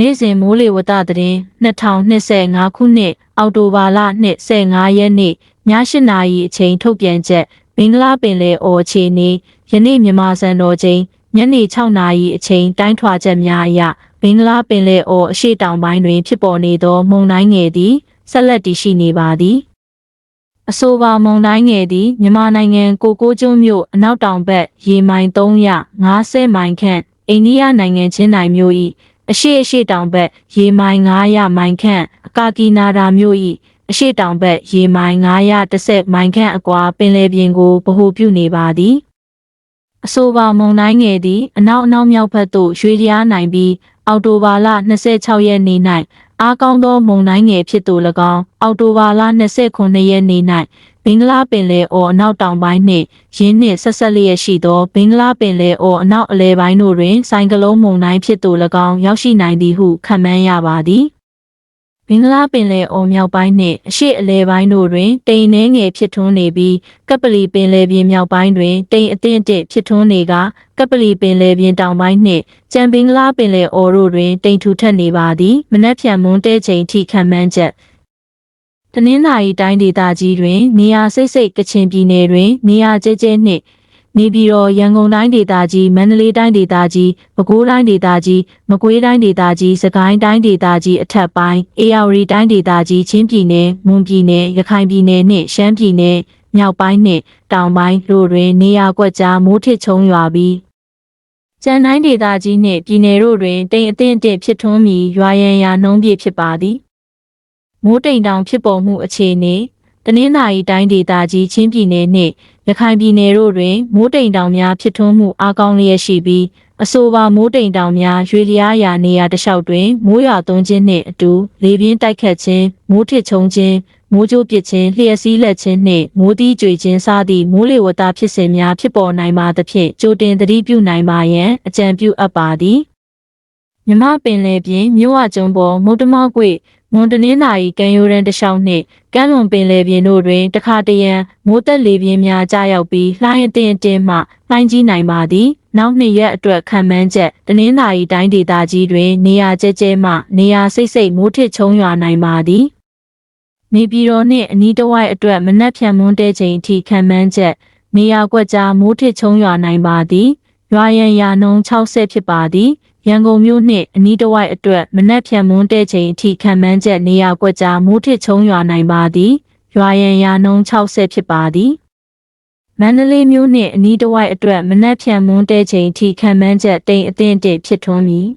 နေ့စဉ်မိုးလေဝသသတင်း2025ခုနှစ်အောက်တိုဘာလ25ရက်နေ့ည8နာရီအချိန်ထုတ်ပြန်ချက်မင်္ဂလာပင်လယ်အော်အခြေအနေယနေ့မြန်မာစံတော်ချိန်ညနေ6နာရီအချိန်တိုင်းထွာချက်များအရမင်္ဂလာပင်လယ်အော်အရှိတောင်ပိုင်းတွင် ဖြစ်ပေါ်နေသော မုန်တိုင်းငယ်သည်ဆက်လက်တည်ရှိနေပါသည်အဆိုပါမုန်တိုင်းငယ်သည်မြန်မာနိုင်ငံကိုကိုကျွန်းမြို့အနောက်တောင်ဘက်ရေမိုင်350မိုင်ခန့်အိန္ဒိယနိုင်ငံချင်းတိုင်မြို့၏ အရှိအရှိတောင်ဘက်ရေမိုင်900မိုင်ခန့်အကာကီနာဒါမြို့၏အရှိတောင်ဘက်ရေမိုင်910မိုင်ခန့်အကွာပင်လယ်ပြင်ကိုဗဟိုပြုနေပါသည်အဆိုပါမုန်တိုင်းငယ်သည်အနောက်အနောက်မြောက်ဘက်သို့ရွေ့လျားနိုင်ပြီးအောက်တိုဘာလ26ရက်နေ့၌အားကောင်းသောမုန်တိုင်းငယ်ဖြစ်သူ၎င်းအောက်တိုဘာလ29ရက်နေ့၌ ဘင်္ဂလားပင်လယ်အော်အနောက်တောင်ပိုင်းနှင့်ရင်းနှင့်ဆက်ဆက်လျက်ရှိသောဘင်္ဂလားပင်လယ်အော်အနောက်အလယ်ပိုင်းတို့တွင်ဆိုင်ကလုန်းမုန်တိုင်းဖြစ်သူ၎င်းရောက်ရှိနိုင်သည်ဟုခန့်မှန်းရပါသည်ဘင်္ဂလားပင်လယ်အော်မြောက်ပိုင်းနှင့်အရှေ့အလယ်ပိုင်းတို့တွင်တိမ်နှဲငယ်ဖြစ်ထွန်းနေပြီးကပလီပင်လယ်ပြင်မြောက်ပိုင်းတွင်တိမ်အသင့်အတင့်ဖြစ်ထွန်းနေကကပလီပင်လယ်ပြင်တောင်ပိုင်းနှင့်ကြံဘင်္ဂလားပင်လယ်အော်တို့တွင်တိမ်ထူထပ်နေပါသည်မနက်ဖြန်မွန်းတဲချိန်ထိခံမှန်းချက် တနင်္သာရီတိုင်းဒေသကြီးတွင် နေရာစိတ်စိတ်ကချင်ပြည်နယ်တွင် နေရာကျဲကျဲနှင့်နေပြည်တော်ရန်ကုန်တိုင်းဒေသကြီးမန္တလေးတိုင်းဒေသကြီးပဲခူးတိုင်းဒေသကြီးမကွေးတိုင်းဒေသကြီးစကိုင်းတိုင်းဒေသကြီးအထက်ပိုင်းအေရဝတီတိုင်းဒေသကြီးချင်းပြည်နယ်မွန်ပြည်နယ်ရခိုင်ပြည်နယ်နှင့်ရှမ်းပြည်နယ်မြောက်ပိုင်းနှင့်တောင်ပိုင်းတို့တွင်နေရာကွက်ကြားမိုးထစ်ချုံရွာပြီးကျန်တိုင်းဒေသကြီးနှင့်ပြည်နယ်တို့တွင်တိမ်အထင်အင့်ဖြစ်ထွန်းပြီးရွာရန်ရာနှုံးပြည့်ဖြစ်ပါသည် မိုးတိမ်တောင်ဖြစ်ပေါ်မှုအခြေအနေတနင်္သာရီတိုင်းဒေသကြီးချင်းပြည်နယ်နှင့်ရခိုင်ပြည်နယ်တို့တွင်မိုးတိမ်တောင်များဖြစ်ထွန်းမှုအားကောင်းလျက်ရှိပြီးအဆိုပါမိုးတိမ်တောင်များရွေလျားရာနေရာတစ်လျှောက်တွင်မိုးရွာသွန်းခြင်းနှင့်အတူလေပြင်းတိုက်ခတ်ခြင်းမိုးထစ်ချုံခြင်းမိုးကြိုးပစ်ခြင်းလျှက်စီးလက်ခြင်းနှင့်မိုးတီးကြွေခြင်းစသည့်မိုးလေဝသဖြစ်စဉ်များဖြစ်ပေါ်နိုင်ပါသဖြင့်ကြိုတင်သတိပြုနိုင်ပါရန်အကြံပြုအပ်ပါသည် မြမပင်လယ်ပြင်မြို့ဝကျုံပေါ်မုတ်တမောက်ကွေမွန်တနင်္သာရီကံရိုးရန်တစ်လျှောက်နှင့်ကမ်းလွန်ပင်လယ်ပြင်တို့တွင်တခါတရံမိုးသက်လေပြင်းများကြားရောက်ပြီးလှိုင်းအထင်အတင်းမှလှိုင်းကြီးနိုင်ပါသည်နောက်နှစ်ရက်အတွက်ခံမှန်းချက်တနင်္သာရီတိုင်းဒေသကြီးတွင် နေရာကျဲကျဲမှနေရာစိတ်စိတ်မိုးထစ်ချုံရွာနိုင်ပါသည်နေပြည်တော်နှင့်အနီးတစ်ဝိုက်အတွက်မနက်ဖြန်မွန်းတဲချိန်အထိခံမှန်းချက်နေရာကွက်ကြားမိုးထစ်ချုံရွာနိုင်ပါသည်ရွာရန်ရာနှုံ60ဖြစ်ပါသည် ရန်ကုန်မြို့နှင့်အနီးတစ်ဝိုက်အတွက်မနက်ဖြန်မွန်းတဲ့ချိန်အထိခံမှန်းချက်နေရာကွက်ကြားမိုးထစ်ချုံရွာနိုင်ပါသည်ရွာရန်ရာနှုံ60ဖြစ်ပါသည်မန္တလေးမြို့နှင့်အနီးတစ်ဝိုက်အတွက်မနက်ဖြန်မွန်းတဲ့ချိန်အထိခံမှန်းချက်တိမ်အသင့်အင့်ဖြစ်ထွန်းမည်